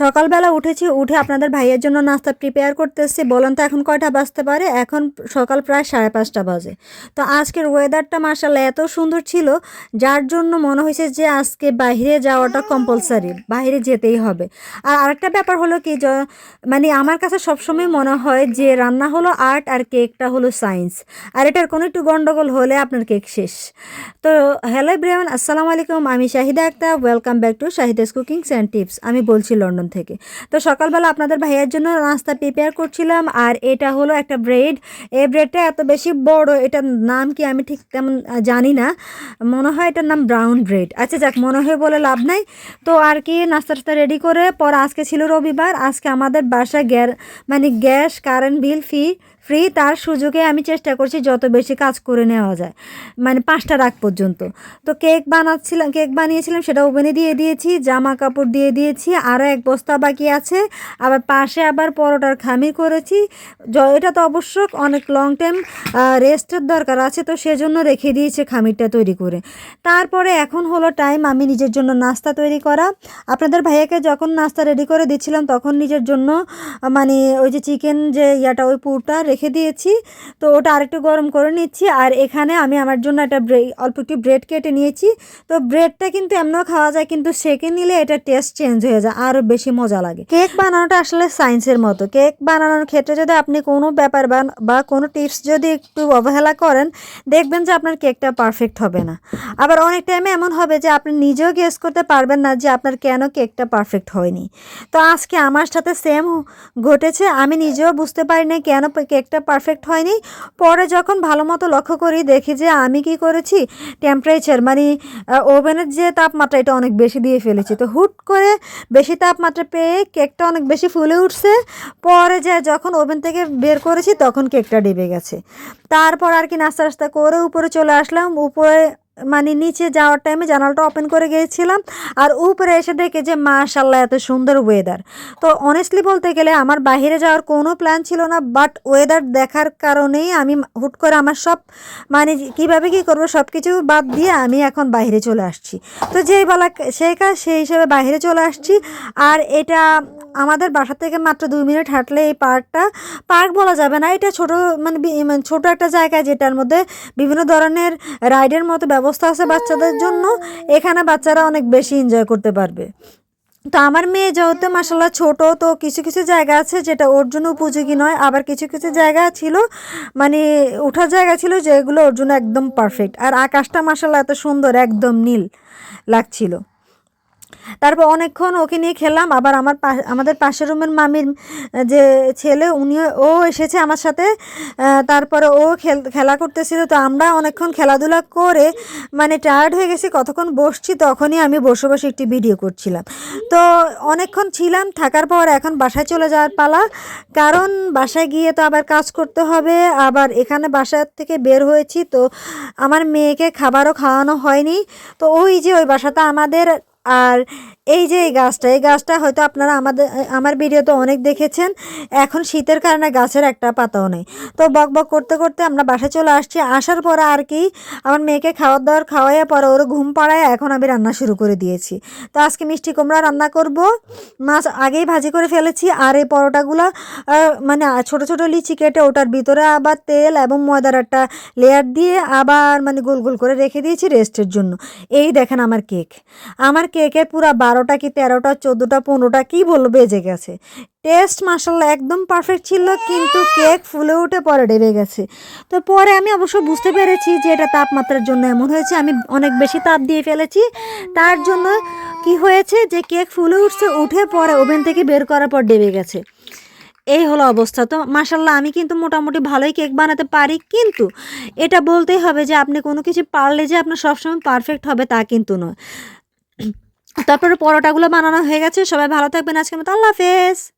সকালবেলা উঠেছি, উঠে আপনাদের ভাইয়ের জন্য নাস্তা প্রিপেয়ার করতেছি। বলেন তো এখন কয়টা বাজতে পারে? এখন সকাল প্রায় সাড়ে পাঁচটা বাজে। তো আজকের ওয়েদারটা মার্শাল্লাহ এত সুন্দর ছিল, যার জন্য মনে হয়েছে যে আজকে বাইরে যাওয়াটা কম্পালসারি বাইরে যেতেই হবে। আর আরেকটা ব্যাপার হলো কি মানে আমার কাছে সবসময় মনে হয় যে রান্না হলো আর্ট আর কেকটা হলো সায়েন্স আর এটার কোনো একটু গণ্ডগোল হলে আপনার কেক শেষ। তো হ্যালো ব্রিয়ান আসসালামু আলাইকুম, আমি Shahida Akter welcome back to Shahida's cookings and tips আমি বলছি লন্ডন থেকে। তো সকালবেলা আপনাদের ভাইয়ের জন্য নাস্তা প্রিপেয়ার করছিলাম, আর এটা হলো একটা ব্রেড এই ব্রেডটা এত বেশি বড়, এটার নাম কি আমি ঠিক তেমন জানি না। মনে হয় এটার নাম ব্রাউন ব্রেড আচ্ছা যাক, মনে হয় বলে লাভ নাই। তো আর কি, নাস্তা টাস্তা রেডি করে, পর আজকে ছিল রবিবার, আজকে আমাদের বাসায় গ্যার মানে গ্যাস কারেন্ট বিল ফি ফ্রি তার সুযোগে আমি চেষ্টা করছি যত বেশি কাজ করে নেওয়া যায় মানে পাঁচটা রাগ পর্যন্ত। তো কেক বানাচ্ছিলাম, কেক বানিয়েছিলাম, সেটা ওভেনে দিয়ে দিয়েছি, জামা কাপড় দিয়ে দিয়েছি আরও এক বস্তা বাকি আছে, আবার পাশে আবার পরোটার খামির করেছি। এটা তো অবশ্য অনেক লং টাইম রেস্টের দরকার আছে, তো সেজন্য রেখে দিয়েছে খামিরটা তৈরি করে। তারপরে এখন হলো টাইম আমি নিজের জন্য নাস্তা তৈরি করা। আপনাদের ভাইয়াকে যখন নাস্তা রেডি করে দিচ্ছিলাম, তখন নিজের জন্য মানে ওই যে চিকেন যে ইয়াটা, ওই পুরটা রেখে দিয়েছি। তো ওটা আরেকটু গরম করে নিচ্ছি। আর এখানে আমি আমার জন্য একটা অল্প একটু ব্রেড কেটে নিয়েছি। তো ব্রেডটা কিন্তু এমনও খাওয়া যায়, কিন্তু সেকে নিলে এটা টেস্ট চেঞ্জ হয়ে যায়, আরও বেশি মজা লাগে। কেক বানানোটা আসলে সায়েন্সের মতো। কেক বানানোর ক্ষেত্রে যদি আপনি কোনো ব্যাপার বা- কোনো টিপস যদি একটু অবহেলা করেন, দেখবেন যে আপনার কেকটা পারফেক্ট হবে না। আবার অনেক টাইমে এমন হবে যে আপনি নিজেও গেস করতে পারবেন না যে আপনার কেন কেকটা পারফেক্ট হয়নি। তো আজকে আমার সাথে সেম ঘটেছে। আমি নিজেও বুঝতে পারি না কেন কেকটা পারফেক্ট হয়নি। পরে যখন ভালো মতো লক্ষ্য করি, দেখি যে আমি কি করেছি? টেম্পারেচার মানে ওভেনের যে তাপমাত্রা, এটা অনেক বেশি দিয়ে ফেলেছি। তো হুট করে বেশি তাপমাত্রা পেয়ে কেকটা অনেক বেশি ফুলে উঠছে। পরে যে যখন ওভেন থেকে বের করেছি, তখন কেকটা ডেবে গেছে। তারপর আর কি নাস্তা রাস্তা করে উপরে চলে আসলাম। উপরে মানে নিচে যাওয়ার টাইমে জানালটা ওপেন করে গিয়েছিলাম আর উপরে এসে দেখে যে মাশাল্লাহ এত সুন্দর ওয়েদার তো অনেস্টলি বলতে গেলে আমার বাইরে যাওয়ার কোনো প্ল্যান ছিল না বাট ওয়েদার দেখার কারণেই আমি হুট করে আমার সব মানে কীভাবে কি করব সব কিছু বাদ দিয়ে আমি এখন বাইরে চলে আসছি। তো যেই বলা সেই কাজ সেই হিসেবে বাইরে চলে আসছি আর এটা আমাদের বাসা থেকে মাত্র দুই মিনিট হাঁটলে এই পার্কটা, পার্ক বলা যাবে না, এটা ছোট মানে মানে ছোট একটা জায়গা যেটার মধ্যে বিভিন্ন ধরনের রাইডের মতো ব্যবস্থা আছে বাচ্চাদের জন্য, এখানে বাচ্চারা অনেক বেশি এনজয় করতে পারবে। তো আমার মেয়ে যেহেতু মাসাল্লাহ ছোট, তো কিছু কিছু জায়গা আছে যেটা ওর জন্য উপযোগী নয়। আবার কিছু কিছু জায়গা ছিল মানে ওঠার জায়গা ছিল যেগুলো ওর জন্য একদম পারফেক্ট আর আকাশটা মাসাল্লাহ এত সুন্দর, একদম নীল লাগছিল। তারপর অনেকক্ষণ ওকে নিয়ে খেলাম আবার আমার আমাদের পাশের রুমের মামির যে ছেলে, উনিও, ও এসেছে আমার সাথে। তারপরে ও খেল, খেলা করতেছিল। তো আমরা অনেকক্ষণ খেলাধুলা করে মানে টায়ার্ড হয়ে গেছি। কতক্ষণ বসছি তখনই আমি বসে বসে একটি ভিডিও করছিলাম। তো অনেকক্ষণ ছিলাম। থাকার পর এখন বাসায় চলে যাওয়ার পালা। কারণ বাসায় গিয়ে তো আবার কাজ করতে হবে। আবার এখানে বাসা থেকে বের হয়েছি। তো আমার মেয়েকে খাবারও খাওয়ানো হয়নি। তো ওই যে ওই বাসাটা আমাদের আর এই যে এই গাছটা এই গাছটা হয়তো আপনারা আমাদের, আমার ভিডিওতে অনেক দেখেছেন। এখন শীতের কারণে গাছের একটা পাতাও নেই। তো বক বক করতে করতে আমরা বাসায় চলে আসছি। আসার পরে আর কি, আমার মেয়েকে খাওয়ার দাওয়ার খাওয়াইয়া পরে ওর ঘুম পাড়ায় এখন আমি রান্না শুরু করে দিয়েছি। তো আজকে মিষ্টি কুমড়া রান্না করব। মাছ আগেই ভাজি করে ফেলেছি আর এই পরোটাগুলো মানে ছোট ছোট লিচি কেটে ওটার ভিতরে আবার তেল এবং ময়দার একটা লেয়ার দিয়ে আবার মানে গোল গোল করে রেখে দিয়েছি রেস্টের জন্য। এই দেখেন আমার কেক আমার কেকের পুরো বারোটা কি তেরোটা, চোদ্দোটা, পনেরোটা, কি বলব বেজে গেছে। টেস্ট মাসাল্লাহ একদম পারফেক্ট ছিল, কিন্তু কেক ফুলে উঠে পরে ডেবে গেছে। তো পরে আমি অবশ্য বুঝতে পেরেছি যে এটা তাপমাত্রার জন্য এমন হয়েছে, আমি অনেক বেশি তাপ দিয়ে ফেলেছি। তার জন্য কি হয়েছে যে কেক ফুলে উঠছে, উঠে পরে ওভেন থেকে বের করার পর ডেবে গেছে। এই হলো অবস্থা। তো মাসাল্লাহ আমি কিন্তু মোটামুটি ভালোই কেক বানাতে পারি, কিন্তু এটা বলতেই হবে যে আপনি কোনো কিছু পারলে যে আপনার সবসময় পারফেক্ট হবে তা কিন্তু নয়। তারপরে পরোটাগুলো বানানো হয়ে গেছে। সবাই ভালো থাকবেন আজকের মতো। আল্লাহ হাফেজ।